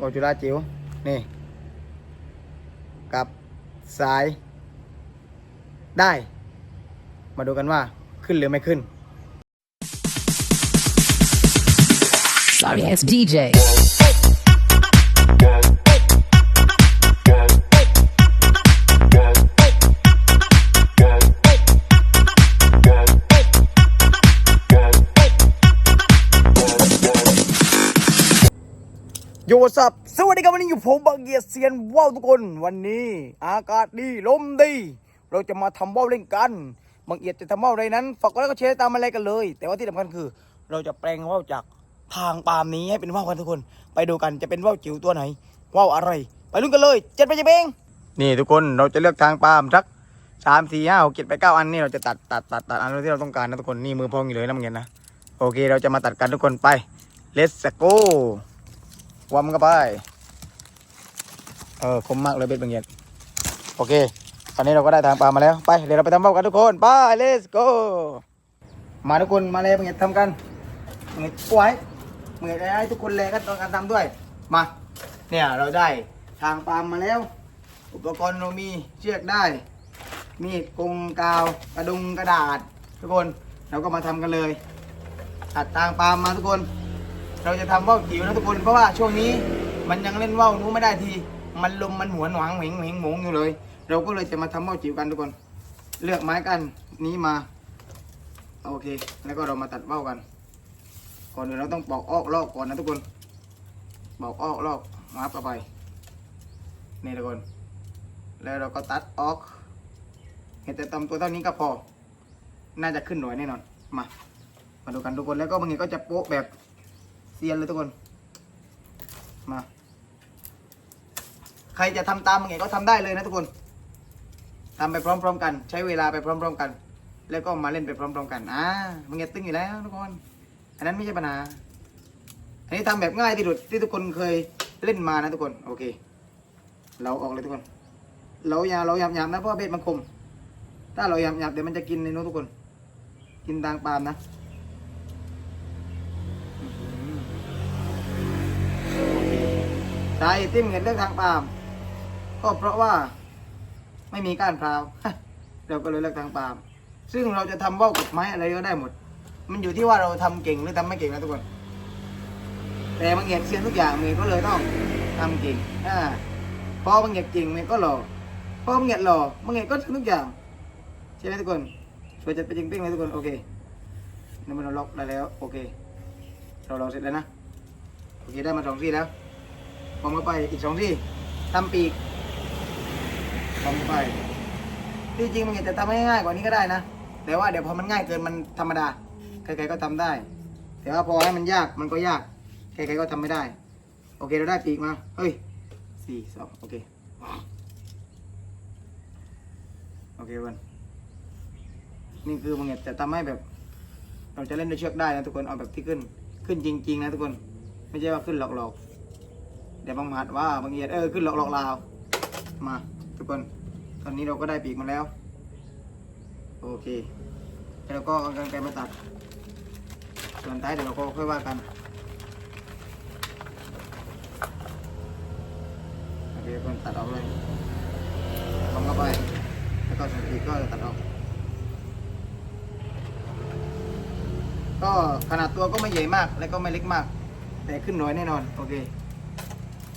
ว่าวจุฬาจิ๋วนี่กับสาย ได้ มาดูกันว่าขึ้นหรือไม่ขึ้น Sorry it's DJ. โยสับสวัสดีครับวันนี้อยู่ผมบางเกียรเซียนว่าวทุกคนวันนี้ อากาศดีลมดี เราจะมาทำว่าวเล่นกันบางเอียดจะทำว่าวอะไรนั้นฝากกดไลค์กดแชร์ตามมาเลยกันเลย แต่ว่าที่สำคัญคือ เราจะแปลงว่าวจากทางปามนี้ให้เป็นว่าวกันทุกคน ไปดูกันจะเป็นว่าวจิ๋วตัวไหนว่าวอะไร ไปลุ้นกันเลยเจ็ดไปเจ็ดเองนี่ทุกคนเราจะเลือกทางปามสักสามสี่ห้าหกเจ็ดไปเก้าอันนี่เราจะตัดตัดตัดตัดอันที่เราต้องการนะทุกคนนี่มือพองอยู่เลยนะมึงเห็นนะโอเค เราจะมาตัดกันทุกคนไป let's go วอมเข้าไป เออคมมากเลยเบ็ดบางเงียดโอเค ตอนนี้เราก็ได้ทางปลามาแล้ว ไป เดี๋ยวเราไปทำเบ้ากันทุกคน ไป let's go มาทุกคน มาเลยบางเงียดทำกันบางเงียดปล่อยบางเงียดให้ทุกคนเลยก็ต้องการทำด้วย มา เนี่ยเราได้ทางปลามาแล้ว อุปกรณ์เรามีเชือกได้ มีดกงกาว กระดุมกระดาษ ทุกคน เราก็มาทำกันเลยตัดทางปลามาทุกคน เราจะทำว่าวจิ๋วนะทุกคนเพราะว่าช่วงนี้มันยังเล่นว่าวนู้ไม่ได้ที มันลมมันหัวนหวังเหวงเหวงหมงอยู่เลย เราก็เลยจะมาทำว่าวจิ๋วกันทุกคน เลือกไม้กันนี้มาโอเค แล้วก็เรามาตัดว่าวกัน ก่อนอื่นเราต้องปอกออกลอกก่อนนะทุกคนปอกออกลอกมาเข้าไปนี่ทุกคน แล้วเราก็ตัดออก เห็นแต่ตำตัวเท่านี้ก็พอ น่าจะขึ้นหน่วยแน่นอน มา มาดูกันทุกคน แล้วก็บางทีก็จะโป๊ะแบบ เซียนเลยทุกคน มา ใครจะทำตามบางทีก็ทำได้เลยนะทุกคนทำไปพร้อม ๆ กัน ใช้เวลาไปพร้อม ๆ กัน แล้วก็มาเล่นไปพร้อม ๆ กัน อ่าบางทีตึงอยู่แล้วทุกคน อันนั้นไม่ใช่ปัญหา อันนี้ทำแบบง่ายที่สุดที่ทุกคนเคยเล่นมานะทุกคน โอเค เราออกเลยทุกคน เราอย่าเราหยาบหยาบนะเพราะเบ็ดมันคม ถ้าเราหยาบหยาบเดี๋ยวมันจะกินในนู้นทุกคน กินทางปาล์มนะ สาเหตุที่มึงเห็นเลือกทางปาล์มก็เพราะว่าไม่มีก้านพร้าวเราก็เลยเลือกทางปาล์มซึ่งเราจะทำว่าวกับไม้อะไรก็ได้หมด มันอยู่ที่ว่าเราทำเก่งหรือทำไม่เก่งนะทุกคน แต่บางเงียบเซียนทุกอย่างมันก็เลยต้องทำเก่งอ่าพอบางเงียบเก่งมันก็หล่อพอบางเงียบหล่อบางเงียบก็ทุกอย่างใช่ไหมทุกคนช่วยจัดไปจริงๆเลยทุกคนโอเคนี่มันเราล็อกได้แล้วโอเค เราลองเสร็จแล้วนะโอเคได้มาสองที่แล้ว ผมก็ไปอีกสองที่ทำปีกผมไปที่จริงมันอาจจะทำให้ง่ายกว่านี้ก็ได้นะ แต่ว่าเดี๋ยวพอมันง่ายเกินมันธรรมดาใครๆก็ทำได้ แต่ว่าพอให้มันยากมันก็ยากใครๆก็ทำไม่ได้ โอเคเราได้ปีกมาเฮ้ยสี่สองโอเคโอเควันนี่คือมันจะทำให้แบบ เราจะเล่นด้วยเชือกได้นะทุกคนเอาแบบที่ขึ้น ขึ้นจริง ๆ นะทุกคน ไม่ใช่ว่าขึ้นหลอกๆ เดี๋ยวบางหมัดว่าบางเอียดเออขึ้นหลอกหลอกลาวมาทุกคนตอนนี้เราก็ได้ปีกมาแล้ว โอเคแล้วก็เอากรรไกรมาตัด ส่วนท้ายเดี๋ยวเราก็ค่อยว่ากันโอเคทุกคนตัดออกเลยทำเข้าไป แล้วก็ส่วนปีกก็ตัดออกก็ขนาดตัวก็ไม่ใหญ่มาก และก็ไม่เล็กมาก แต่ขึ้นน่อยแน่นอน โอเค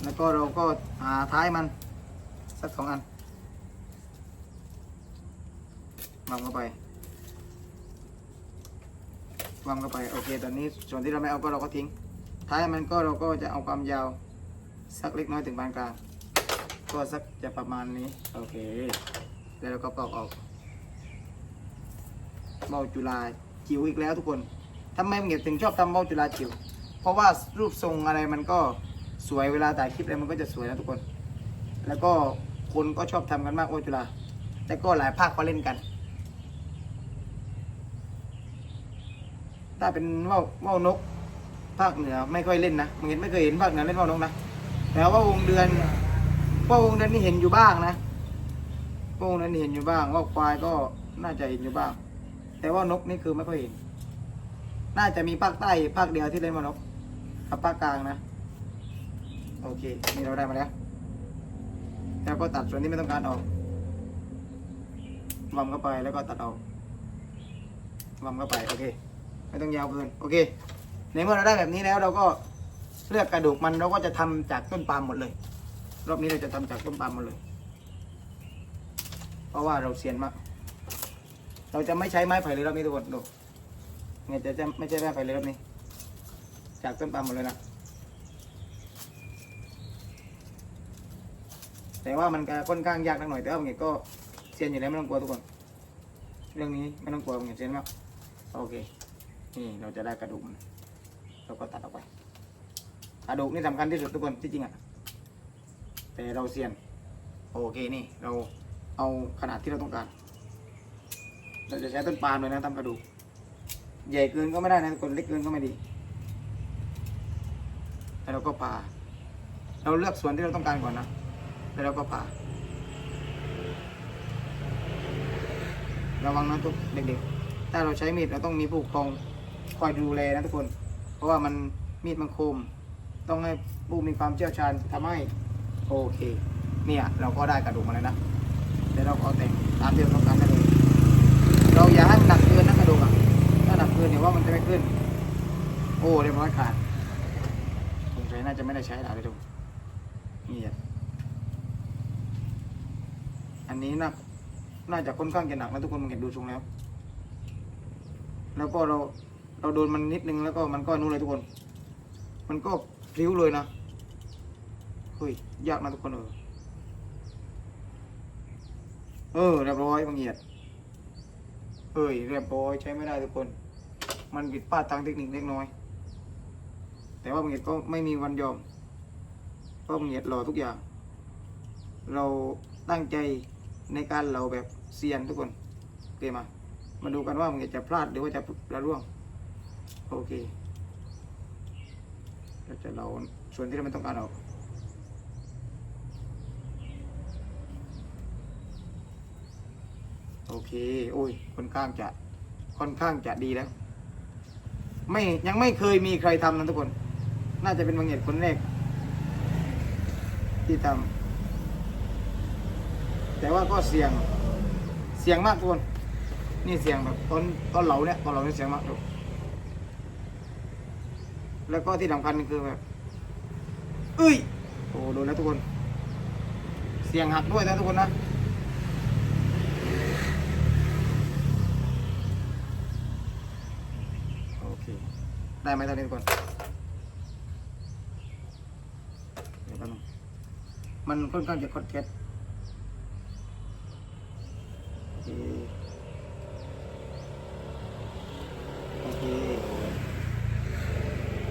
แล้วก็เราก็หาท้ายมัน สักสองอันวางเข้าไปวางเข้าไปโอเคตอนนี้ส่วนที่เราไม่เอาก็เราก็ทิ้ง ท้ายมันก็เราก็จะเอาความยาว สักเล็กน้อยถึงปานกลางก็สักจะประมาณนี้โอเค แล้วเราก็ปอกออกเบาจุฬาจิ๋วอีกแล้วทุกคนทำไมมึงถึงชอบทำเบาจุฬาจิ๋วเพราะว่ารูปทรงอะไรมันก็ สวยเวลาถ่ายคลิปอะไรมันก็จะสวยนะทุกคน แล้วก็คนก็ชอบทำกันมากโอจุฬาแต่ก็หลายภาคก็เล่นกัน ถ้าเป็นว่าวว่าวนก ภาคเหนือไม่ค่อยเล่นนะมึงเห็นไม่เคยเห็นภาคเหนือเล่นว่าวนกนะแต่ว่าวงเดือนว่าวงเดือนนี่เห็นอยู่บ้างนะว่าวงเดือนนี่เห็นอยู่บ้าง ว่าวควายก็น่าจะเห็นอยู่บ้าง แต่ว่านกนี่คือไม่ค่อยเห็น น่าจะมีภาคใต้ภาคเดียวที่เล่นว่านกกับภาคกลางนะ โอเค นี่เราได้มาแล้ว แล้วก็ตัดส่วนที่ไม่ต้องการออกวำเข้าไปแล้วก็ตัดออกวำเข้าไป โอเค ไม่ต้องยาวเกิน โอเค ในเมื่อเราได้แบบนี้แล้วเราก็เลือกกระดูกมันเราก็จะทำจากต้นปาล์มหมดเลย รอบนี้เราจะทำจากต้นปาล์มหมดเลย เพราะว่าเราเซียนมาก เราจะไม่ใช้ไม้ไผ่เลยรอบนี้ทุกคนดูเนี่ยจะจะไม่ใช่ไม้ไผ่เลยรอบนี้ จากต้นปาล์มหมดเลยนะ แต่ว่ามันก็ค่อนข้างยากนิดหน่อยแต่ว่าบางทีก็เซียนอยู่แล้วไม่ต้องกลัวทุกคนเรื่องนี้ไม่ต้องกลัวบางทีเซียนมากโอเค นี่เราจะได้กระดูกมันเราก็ตัดออกไปกระดูกนี่สำคัญที่สุดทุกคนที่จริงอะแต่เราเซียนโอเคนี่เราเอาขนาดที่เราต้องการ เราจะใช้ต้นปาล์มเลยนะทำกระดูก ใหญ่เกินก็ไม่ได้นะทุกคนเล็กเกินก็ไม่ดี แล้วเราก็ผ่าเราเลือกส่วนที่เราต้องการก่อนนะ แล้วเราก็ผ่าระวังนะทุกเด็กๆ ถ้าเราใช้มีดเราต้องมีผู้ปกครองคอยดูแลนะทุกคน เพราะว่ามันมีดมันคม ต้องให้ผู้มีความเชี่ยวชาญทำให้โอเค เนี่ยเราก็ได้กระดูกมาแล้วนะเดี๋ยวเราก็เอาแต่งตามที่เราต้องการได้เลย เราอย่าให้มันหนักเกินนะกระดูกอะ ถ้าหนักเกินเดี๋ยวว่ามันจะไม่ขึ้น โอ้เรียบร้อยขาดสงสัยน่าจะไม่ได้ใช้แล้วเลยทุกนี่อะ อันนี้น่าน่าจะค่อนข้างจะหนักนะทุกคนมันเห็นดูทรงแล้ว แล้วก็เราเราโดนมันนิดนึงแล้วก็มันก็นู่นเลยทุกคน มันก็พลิ้วเลยนะเฮ้ยยากนะทุกคนเออเออเรียบร้อยบางเหียดเอ้ยเรียบร้อยใช้ไม่ได้ทุกคน มันผิดพลาดทางเทคนิคเล็กน้อย แต่ว่าบางเหตุก็ไม่มีวันยอมเพราะบางเหตุรอทุกอย่าง เราตั้งใจ ในการเราแบบเซียนทุกคนโอเคมามาดูกันว่าบางจะพลาดหรือว่าจะระร่วงโอเคเราจะเราส่วนที่เราไม่ต้องการออกโอเคโอ้ยค่อนข้างจะค่อนข้างจะดีแล้ว ไม่ยังไม่เคยมีใครทำนะทุกคน น่าจะเป็นบางเหตุคนแรกที่ทำ แต่ว่าก็เสี่ยงเสี่ยงมากทุกคนนี่เสี่ยงแบบตอนตอนเหลาเนี่ยตอนเหลาเนี่ยเสี่ยงมากทุกแล้วก็ที่สำคัญคือแบบเอ้ยโอ้โดนแล้วทุกคน เสี่ยงหักด้วยนะทุกคนนะโอเคได้ไหมตอนนี้ทุกคนมันค่อนข้างจะคดแคทโอเค โอเค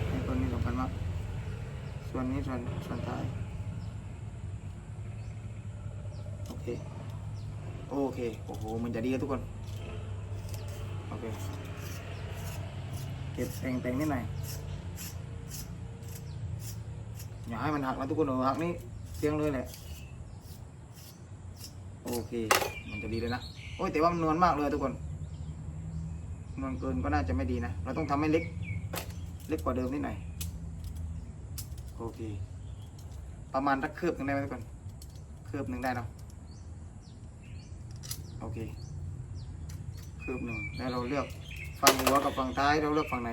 ในตัวนี้สำคัญมาก ส่ วนนี้ส่วนส่วนท้าย โอเค โอเค โอ้โห มันจะดีทุกคน โอเค เก็บแต่งแต่งนิดหน่อยอย่าให้มันหักนะทุกคนเออหักนี่เสียงเลยแหละ โอเค มันจะดีเลยนะ โอ้ยแต่ว่ามันนวลมากเลยทุกคนนวลเกินก็น่าจะไม่ดีนะ เราต้องทำให้เล็ก เล็กกว่าเดิมนิดหน่อย โอเค ประมาณสักคืบหนึ่งได้ไหมทุกคนคืบหนึ่งได้เนาะโอเคคืบหนึ่งแล้วเราเลือกฝั่งหัวกับฝั่งท้ายเราเลือกฝั่งไหน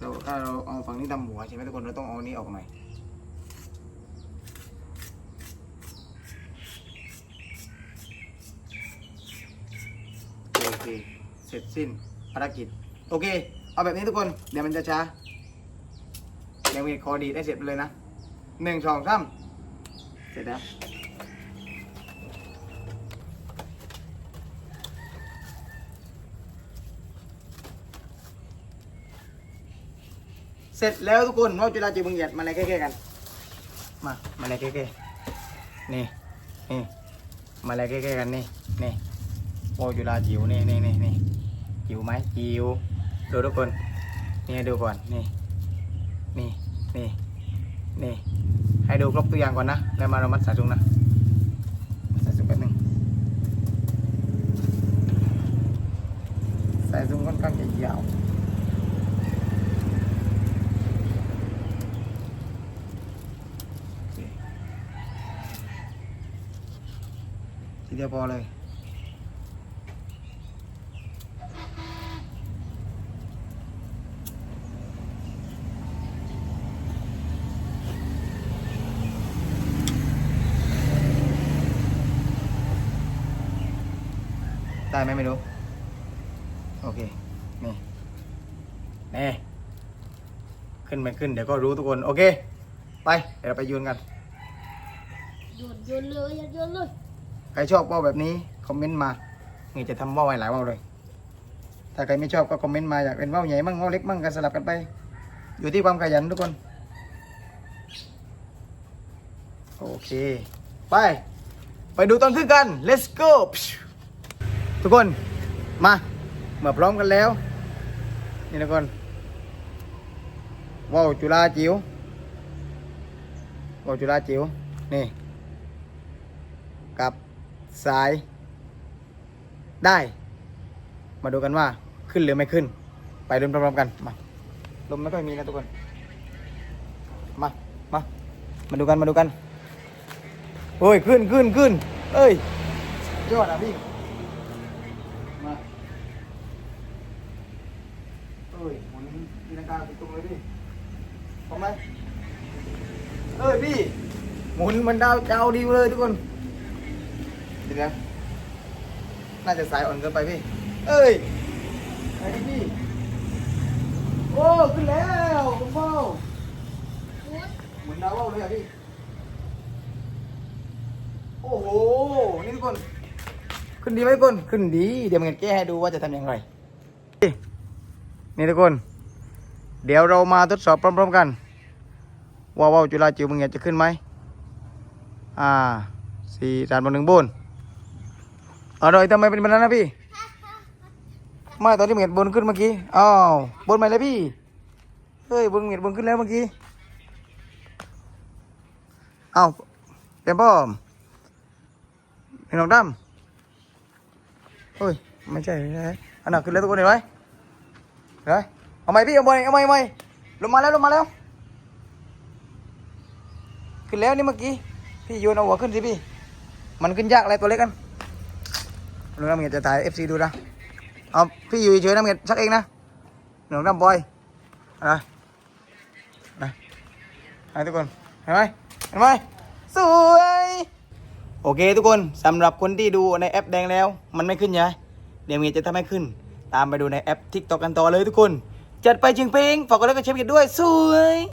เราถ้าเราเอาฝั่งนี้ทำหัวใช่ไหมทุกคนเราต้องเอานี้ออกหน่อยโอเคเสร็จสิ้นภารกิจ โอเค เอาแบบนี้ทุกคน เดี๋ยวมันจะช้า ยวมีคอดีได้เสร็จไปเลยนะหนึ่งสองสามเสร็จแล้วเสร็จแล้วทุกคนเราจะราจีบึงเหยียดมาอะไรแก้ๆกัน มา มาอะไรแก้ๆนี่นี่มาอะไรแก้ๆกันนี่นี่โอจุฬาจิ๋วนี่นี่นี่นี่จิ๋วไหมจิ๋วดูทุกคนนี่ดูก่อนนี่นี่ นี่นี่ให้ดูครบตัวอย่างก่อนนะ แล้วมาเรามัดสายจุงนะสายจุงแป๊บนึงสายจุงค่อนข้างจะยาวทีเดียวพอเลย ได้ไหมไม่รู้ โอเค นี่ นี่ ขึ้นไม่ขึ้น เดี๋ยวก็รู้ทุกคน โอเค ไป เดี๋ยวเราไปโยนกัน โยนโยนเลยโยนเลยใครชอบว่าวแบบนี้ คอมเมนต์มาเงี้จะทำว่าวไว้หลายว่าวเลย ถ้าใครไม่ชอบก็คอมเมนต์มาอยากเป็นว่าวใหญ่มั่งว่าวเล็กมั่งกันสลับกันไป อยู่ที่ความขยันทุกคน โอเค ไป ไปดูตอนขึ้นกัน let's go ทุกคนมาเมื่อพร้อมกันแล้ว นี่ทุกคนว่าวจุฬาจิ๋วว่าวจุฬาจิ๋วนี่กับสาย ได้ มาดูกันว่าขึ้นหรือไม่ขึ้น ไปลุ้นพร้อมๆกันมาลมไม่ค่อยมีนะทุกคน มามามาดูกันมาดูกันโอ้ยขึ้นขึ้นขึ้นเอ้ยยอดอะพี่ มาเอ้ยหมุนตีลังกาตรงเลยพี่พร้อมไหมเอ้ยพี่ หมุนมันดาวเจ้าดีเลยทุกคนเดี๋ยวนะน่าจะสายอ่อนเกินไปพี่ เอ้ยไอ้พี่ โอ้ขึ้นแล้วคุณพ่อเหมือนดาวว่าวเลยอะพี่ โอ้โห นี่ทุกคน ขึ้นดีไหมทุกคนขึ้นดี เดี๋ยวมันแก้ให้ดูว่าจะทำอย่างไรนี่ทุกคน เดี๋ยวเรามาทดสอบพร้อมๆกัน ว่าว่าวจุฬาจิ๋วมึงจะขึ้นไหมอ่าสี่สามบนหนึ่งบนเอาหน่อยทำไมเป็นแบบนั้นนะพี่ไม่ตอนที่มึงเห็นบนขึ้นเมื่อกี้อ้าวบนไหมเลยพี่เฮ้ยบนมึงเห็นบนขึ้นแล้วเมื่อกี้เอ้าเดี๋ยวพ่อเห็นหนองดำ เฮ้ย ไม่ใช่ไม่ใช่อันนั้นขึ้นแล้วทุกคนเห็นไหมเห็นไหมเอาไหมพี่เอาไหมเอาไหมเอาไหมลงมาแล้วลงมาแล้ว ขึ้นแล้วนี่เมื่อกี้ พี่โยนเอาหัวขึ้นสิพี่ มันขึ้นยากอะไรตัวเล็กกันลุงน้ำเงียจะถ่ายเอฟซีดูนะ เอาพี่อยู่เฉยๆน้ำเงียชักเองนะหนุ่มน้ำบอยนะนะให้ทุกคน เห็นไหมเห็นไหมสวย โอเคทุกคนสำหรับคนที่ดูในแอปแดงแล้ว มันไม่ขึ้นใช่ไงเดี๋ยวมีจะทำให้ขึ้น ตามไปดูในแอปทิกตอกกันต่อเลยทุกคน จัดไปเชิงเพลงฝากกดไลค์กดแชร์กันด้วย สวย